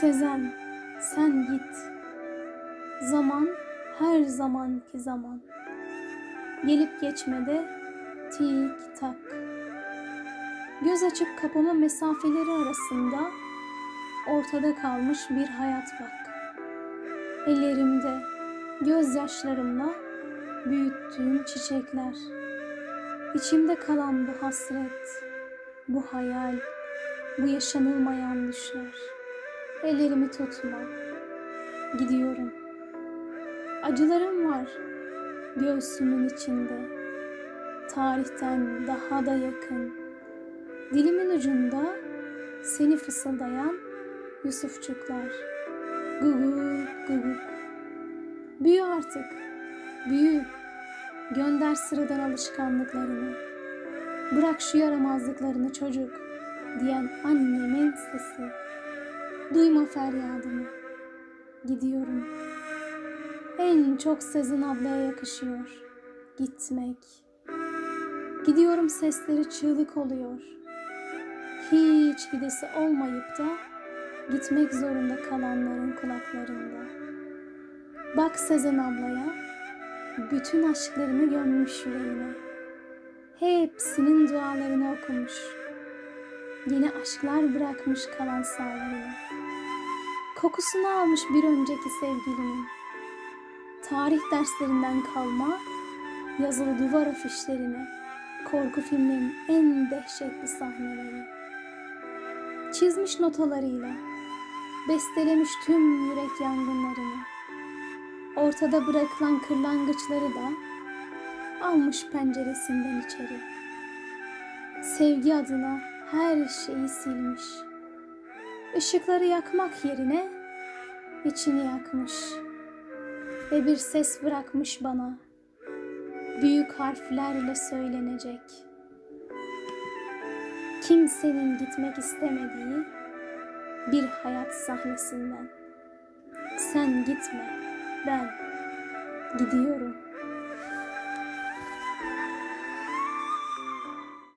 Sezen, sen git. Zaman her zamanki zaman. Gelip geçmede tik tak. Göz açıp kapama mesafeleri arasında ortada kalmış bir hayat bak. Ellerimde gözyaşlarımla büyüttüğüm çiçekler. İçimde kalan bu hasret, bu hayal, bu yaşanılmayan düşler. Ellerimi tutma. Gidiyorum. Acılarım var göğsümün içinde. Tarihten daha da yakın. Dilimin ucunda seni fısıldayan Yusufçuklar. Guguk guguk. Büyü artık. Büyü. Gönder sıradan alışkanlıklarını. Bırak şu yaramazlıklarını çocuk diyen annemin sesi. Duyma feryadımı. Gidiyorum. En çok Sezen ablaya yakışıyor. Gitmek. Gidiyorum sesleri çığlık oluyor. Hiç gidesi olmayıp da gitmek zorunda kalanların kulaklarında. Bak Sezen ablaya, bütün aşklarını gömmüş yüreğine. Hepsinin dualarını okumuş. Yeni aşklar bırakmış kalan sağlarına. Kokusunu almış bir önceki sevgilinin. Tarih derslerinden kalma yazılı duvar afişlerini, korku filmlerinin en dehşetli sahneleri. Çizmiş notalarıyla, bestelemiş tüm yürek yangınlarını. Ortada bırakılan kırlangıçları da almış penceresinden içeri. Sevgi adına her şeyi silmiş. Işıkları yakmak yerine içini yakmış. Ve bir ses bırakmış bana. Büyük harflerle söylenecek. Kimsenin gitmek istemediği bir hayat sahnesinden. Sen gitme, ben gidiyorum.